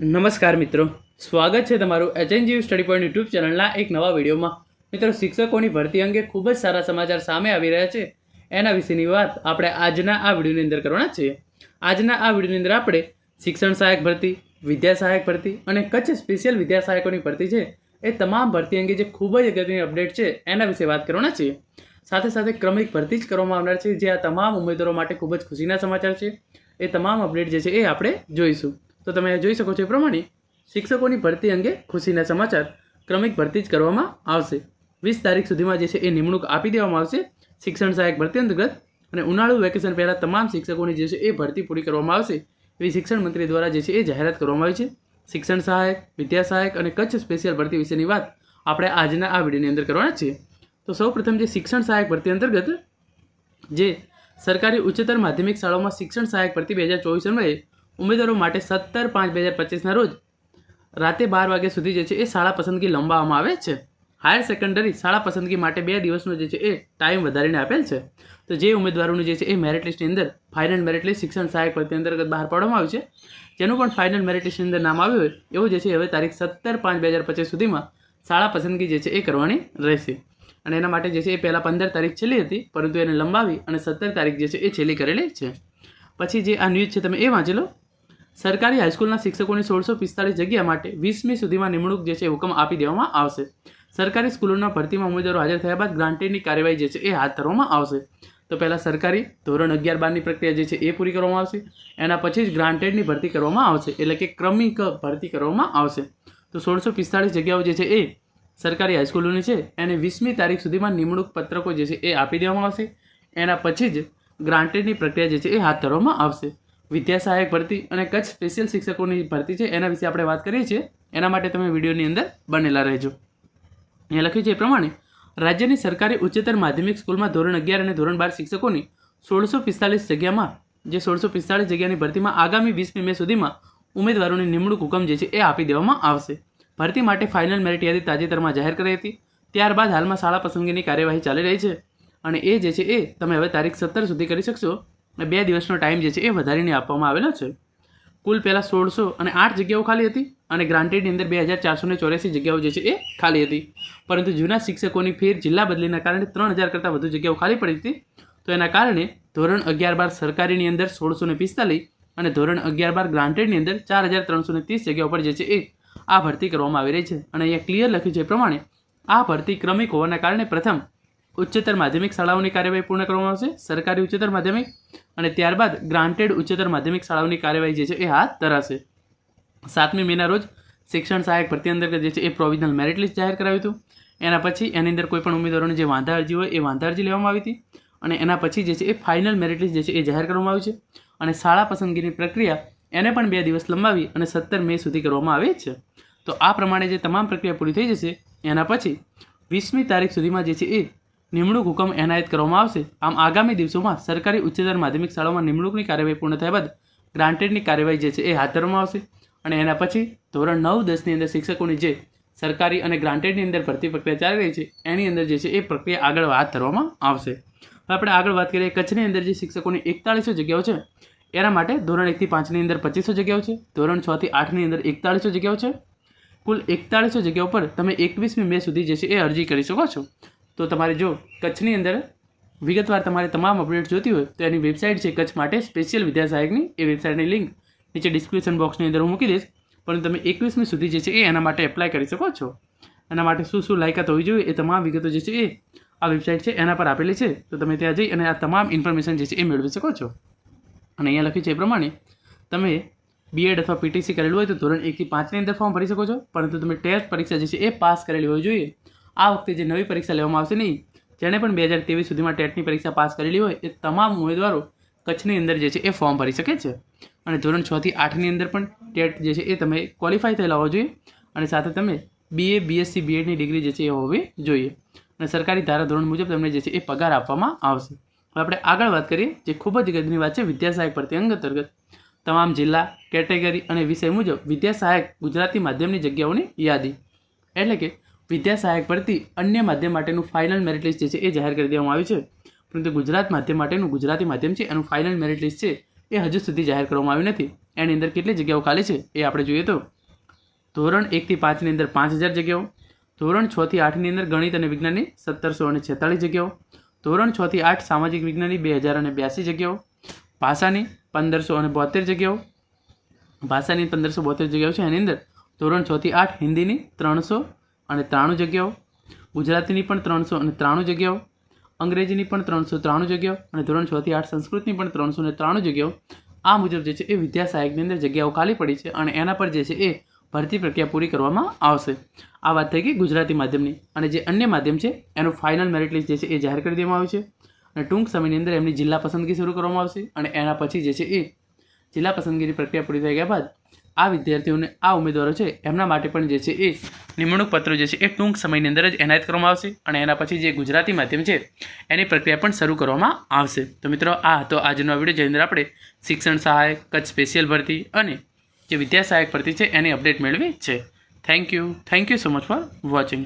નમસ્કાર મિત્રો. સ્વાગત છે તમારું એચએનજીયુ સ્ટડી પોઈન્ટ યુટ્યુબ ચેનલના એક નવા વિડીયોમાં. મિત્રો, શિક્ષકોની ભરતી અંગે ખૂબ જ સારા સમાચાર સામે આવી રહ્યા છે. એના વિશેની વાત આપણે આજના આ વિડીયોની અંદર કરવાના છીએ. આજના આ વિડીયોની અંદર આપણે શિક્ષણ સહાયક ભરતી, વિદ્યા સહાયક ભરતી અને કચ્છ સ્પેશિયલ વિદ્યા સહાયકોની ભરતી છે. એ તમામ ભરતી અંગે જે ખૂબ જ અગત્યની અપડેટ છે, એના વિશે વાત કરવાના છીએ. સાથે સાથે ક્રમિક ભરતી જ કરવામાં આવનાર છે, જે આ તમામ ઉમેદવારો માટે ખૂબ જ ખુશીના સમાચાર છે. એ તમામ અપડેટ જે છે એ આપણે જોઈશું. તો તમે જોઈ શકો છો એ પ્રમાણે શિક્ષકોની ભરતી અંગે ખુશીના સમાચાર ક્રમિક ભરતી જ કરવામાં આવશે. વીસ તારીખ સુધીમાં જે છે એ નિમણૂક આપી દેવામાં આવશે શિક્ષણ સહાયક ભરતી અંતર્ગત અને ઉનાળુ વેકેશન પહેલાં તમામ શિક્ષકોની જે છે એ ભરતી પૂરી કરવામાં આવશે. એવી શિક્ષણ મંત્રી દ્વારા જે છે એ જાહેરાત કરવામાં આવી છે. શિક્ષણ સહાયક, વિદ્યા સહાયક અને કચ્છ સ્પેશિયલ ભરતી વિશેની વાત આપણે આજના આ વિડીયોની અંદર કરવાના છીએ. તો સૌપ્રથમ જે શિક્ષણ સહાયક ભરતી અંતર્ગત જે સરકારી ઉચ્ચતર માધ્યમિક શાળાઓમાં શિક્ષણ સહાયક ભરતી બે હજાર ચોવીસ અન્વયે ઉમેદવારો માટે સત્તર પાંચ બે હજાર પચીસના રોજ રાતે બાર વાગ્યા સુધી જે છે એ શાળા પસંદગી લંબાવવામાં આવે છે. હાયર સેકન્ડરી શાળા પસંદગી માટે બે દિવસનો જે છે એ ટાઈમ વધારીને આપેલ છે. તો જે ઉમેદવારોનું જે છે એ મેરિટ લિસ્ટની અંદર ફાઇનલ મેરિટ લિસ્ટ શિક્ષણ સહાયક ભરતી અંતર્ગત બહાર પાડવામાં આવ્યું છે. જેનું પણ ફાઇનલ મેરિટ લિસ્ટની અંદર નામ આવ્યું હોય, એવું જે છે હવે તારીખ સત્તર પાંચ બે હજાર પચીસ સુધીમાં શાળા પસંદગી જે છે એ કરવાની રહેશે. અને એના માટે જે છે એ પહેલાં પંદર તારીખ છેલ્લી હતી, પરંતુ એને લંબાવી અને સત્તર તારીખ જે છે એ છેલ્લી કરેલી છે. પછી જે આ ન્યૂઝ છે, તમે એ વાંચી લો. સરકારી હાઈસ્કૂલના શિક્ષકોની સોળસો પિસ્તાળીસ જગ્યા માટે વીસમી સુધીમાં નિમણૂક જે છે હુકમ આપી દેવામાં આવશે. સરકારી સ્કૂલોના ભરતીમાં ઉમેદવારો હાજર થયા બાદ ગ્રાન્ટેડની કાર્યવાહી જે છે એ હાથ ધરવામાં આવશે. તો પહેલાં સરકારી, ધોરણ અગિયાર બારની પ્રક્રિયા જે છે એ પૂરી કરવામાં આવશે. એના પછી જ ગ્રાન્ટેડની ભરતી કરવામાં આવશે, એટલે કે ક્રમિક ભરતી કરવામાં આવશે. તો સોળસો પિસ્તાળીસ જગ્યાઓ જે છે એ સરકારી હાઈસ્કૂલોની છે, એને વીસમી તારીખ સુધીમાં નિમણૂક પત્રકો જે છે એ આપી દેવામાં આવશે. એના પછી જ ગ્રાન્ટેડની પ્રક્રિયા જે છે એ હાથ ધરવામાં આવશે. વિદ્યા સહાયક ભરતી અને કચ્છ સ્પેશિયલ શિક્ષકોની ભરતી છે, એના વિશે આપણે વાત કરીએ છીએ. એના માટે તમે વિડીયોની અંદર બનેલા રહેજો. અહીંયા લખ્યું છે એ પ્રમાણે, રાજ્યની સરકારી ઉચ્ચતર માધ્યમિક સ્કૂલમાં ધોરણ અગિયાર અને ધોરણ બાર શિક્ષકોની સોળસો પિસ્તાલીસ જગ્યામાં, જે સોળસો પિસ્તાળીસ જગ્યાની ભરતીમાં આગામી વીસમી મે સુધીમાં ઉમેદવારોની નિમણૂક હુકમ જે છે એ આપી દેવામાં આવશે. ભરતી માટે ફાઇનલ મેરિટ યાદી તાજેતરમાં જાહેર કરી હતી. ત્યારબાદ હાલમાં શાળા પસંદગીની કાર્યવાહી ચાલી રહી છે. અને એ જે છે એ તમે હવે તારીખ સત્તર સુધી કરી શકશો. અને બે દિવસનો ટાઈમ જે છે એ વધારીને આપવામાં આવેલો છે. કુલ પહેલાં સોળસો અને આઠ જગ્યાઓ ખાલી હતી અને ગ્રાન્ટેડની અંદર બે હજાર ચારસો ને ચોર્યાસી જગ્યાઓ જે છે એ ખાલી હતી. પરંતુ જૂના શિક્ષકોની ફેર જિલ્લા બદલીના કારણે ત્રણ હજાર કરતાં વધુ જગ્યાઓ ખાલી પડી હતી. તો એના કારણે ધોરણ અગિયાર બાર સરકારીની અંદર સોળસો ને પિસ્તાલીસ અને ધોરણ અગિયાર બાર ગ્રાન્ટેડની અંદર ચાર હજાર ત્રણસો ને ત્રીસ જગ્યાઓ પર જે છે એ આ ભરતી કરવામાં આવી રહી છે. અને અહીંયા ક્લિયર લખ્યું છે એ પ્રમાણે આ ભરતી ક્રમિક હોવાના કારણે પ્રથમ ઉચ્ચતર માધ્યમિક શાળાઓની કાર્યવાહી પૂર્ણ કરવામાં આવશે, સરકારી ઉચ્ચતર માધ્યમિક અને ત્યારબાદ ગ્રાન્ટેડ ઉચ્ચતર માધ્યમિક શાળાઓની કાર્યવાહી જે છે એ હાથ ધરાશે. સાતમી મેના રોજ શિક્ષણ સહાયક ભરતી અંતર્ગત જે છે એ પ્રોવિઝનલ મેરિટ લિસ્ટ જાહેર કરાવ્યું હતું. એના પછી એની અંદર કોઈ પણ ઉમેદવારોની જે વાંધા અરજી હોય એ વાંધા અરજી લેવામાં આવી હતી અને એના પછી જે છે એ ફાઇનલ મેરિટ લિસ્ટ જે છે એ જાહેર કરવામાં આવી છે અને શાળા પસંદગીની પ્રક્રિયા એને પણ બે દિવસ લંબાવી અને સત્તર મે સુધી કરવામાં આવી છે. તો આ પ્રમાણે જે તમામ પ્રક્રિયા પૂરી થઈ જશે, એના પછી વીસમી તારીખ સુધીમાં જે છે એ નિમણૂક હુકમ એનાયત કરવામાં આવશે. આમ આગામી દિવસોમાં સરકારી ઉચ્ચતર માધ્યમિક શાળાઓમાં નિમણૂકની કાર્યવાહી પૂર્ણ થયા બાદ ગ્રાન્ટેડની કાર્યવાહી જે છે એ હાથ ધરવામાં આવશે. અને એના પછી ધોરણ નવ દસની અંદર શિક્ષકોની જે સરકારી અને ગ્રાન્ટેડની અંદર ભરતી પ્રક્રિયા ચાલી રહી છે, એની અંદર જે છે એ પ્રક્રિયા આગળ હાથ ધરવામાં આવશે. હવે આપણે આગળ વાત કરીએ કચ્છની અંદર જે શિક્ષકોની એકતાળીસો જગ્યાઓ છે, એના માટે ધોરણ એકથી પાંચની અંદર પચીસો જગ્યાઓ છે, ધોરણ છથી આઠની અંદર એકતાળીસો જગ્યાઓ છે. કુલ એકતાળીસો જગ્યાઓ પર તમે એકવીસમી મે સુધી જે છે એ અરજી કરી શકો છો. તો તમારે જો કચ્છની અંદર વિગતવાર તમારે તમામ અપડેટ જોતી હોય તો એની વેબસાઇટ છે કચ્છ માટે સ્પેશિયલ વિદ્યા સહાયકની. એ વેબસાઇટની લિંક નીચે ડિસ્ક્રિપ્શન બોક્સની અંદર હું મૂકી દઈશ. પણ તમે એકવીસમી સુધી જે છે એ એના માટે એપ્લાય કરી શકો છો. એના માટે શું શું લાયકાત હોવી જોઈએ એ તમામ વિગતો જે છે એ આ વેબસાઇટ છે એના પર આપેલી છે. તો તમે ત્યાં જઈ અને આ તમામ ઇન્ફોર્મેશન જે છે એ મેળવી શકો છો. અને અહીંયા લખ્યું છે એ પ્રમાણે તમે બીએડ અથવા પીટીસી કરેલું હોય તો ધોરણ એકથી પાંચની અંદર ફોર્મ ભરી શકો છો. પરંતુ તમે ટેસ્ટ પરીક્ષા જે છે એ પાસ કરેલી હોવી જોઈએ. આ વખતે જે નવી પરીક્ષા લેવામાં આવશે નહીં, જેણે પણ બે હજાર ત્રેવીસ સુધીમાં ટેટની પરીક્ષા પાસ કરેલી હોય, એ તમામ ઉમેદવારો કચ્છની અંદર જે છે એ ફોર્મ ભરી શકે છે. અને ધોરણ છથી આઠની અંદર પણ ટેટ જે છે એ તમે ક્વોલિફાય થયેલા હોવા જોઈએ અને સાથે તમે બીએ બીએસસી બીએડની ડિગ્રી જે છે એ હોવી જોઈએ. અને સરકારી ધારા ધોરણ મુજબ તમને જે છે એ પગાર આપવામાં આવશે. હવે આપણે આગળ વાત કરીએ, જે ખૂબ જ ગદની વાત છે વિદ્યા સહાયક ભરતી અંતર્ગત. તમામ જિલ્લા કેટેગરી અને વિષય મુજબ વિદ્યા સહાયક ગુજરાતી માધ્યમની જગ્યાઓની યાદી. એટલે કે વિદ્યા સહાયક ભરતી અન્ય માધ્યમ માટેનું ફાઇનલ મેરિટ લિસ્ટ જે છે એ જાહેર કરી દેવામાં આવ્યું છે. પરંતુ ગુજરાત માધ્યમ માટેનું ગુજરાતી માધ્યમ છે, એનું ફાઇનલ મેરિટ લિસ્ટ છે એ હજુ સુધી જાહેર કરવામાં આવ્યું નથી. એની અંદર કેટલી જગ્યાઓ ખાલી છે એ આપણે જોઈએ તો. ધોરણ એકથી પાંચની અંદર પાંચ હજાર જગ્યાઓ. ધોરણ છથી આઠની અંદર ગણિત અને વિજ્ઞાનની સત્તરસો અને છેતાળીસ જગ્યાઓ. ધોરણ છથી આઠ સામાજિક વિજ્ઞાનની બે હજાર અને બ્યાસી જગ્યાઓ. ભાષાની પંદરસો અને બોતેર જગ્યાઓ. ભાષાની પંદરસો બોતેર જગ્યાઓ છે એની અંદર. ધોરણ છથી આઠ હિન્દીની ત્રણસો અને ત્રાણું જગ્યાઓ. ગુજરાતીની પણ ત્રણસો અને ત્રાણું જગ્યાઓ. અંગ્રેજીની પણ ત્રણસો ત્રાણું જગ્યાઓ અને ધોરણ છથી આઠ સંસ્કૃતની પણ ત્રણસો ને ત્રાણું જગ્યાઓ. આ મુજબ જે છે એ વિદ્યા સહાયકની અંદર જગ્યાઓ ખાલી પડી છે અને એના પર જે છે એ ભરતી પ્રક્રિયા પૂરી કરવામાં આવશે. આ વાત થઈ ગઈ ગુજરાતી માધ્યમની અને જે અન્ય માધ્યમ છે એનું ફાઇનલ મેરિટ લિસ્ટ જે છે એ જાહેર કરી દેવામાં આવ્યું છે. અને ટૂંક સમયની અંદર એમની જિલ્લા પસંદગી શરૂ કરવામાં આવશે અને એના પછી જે છે એ જિલ્લા પસંદગીની પ્રક્રિયા પૂરી થઈ ગયા બાદ આ વિદ્યાર્થીઓને આ ઉમેદવારો છે, એમના માટે પણ જે છે એ નિમણૂક પત્રો જે છે એ ટૂંક સમયની અંદર જ એનાયત કરવામાં આવશે અને એના પછી જે ગુજરાતી માધ્યમ છે, એની પ્રક્રિયા પણ શરૂ કરવામાં આવશે. તો મિત્રો, આ હતો આજનો વીડિયો, જેની અંદર આપણે શિક્ષણ સહાયક કચ્છ સ્પેશિયલ ભરતી અને જે વિદ્યા સહાયક ભરતી છે, એની અપડેટ મેળવી છે. Thank you thank you so much for watching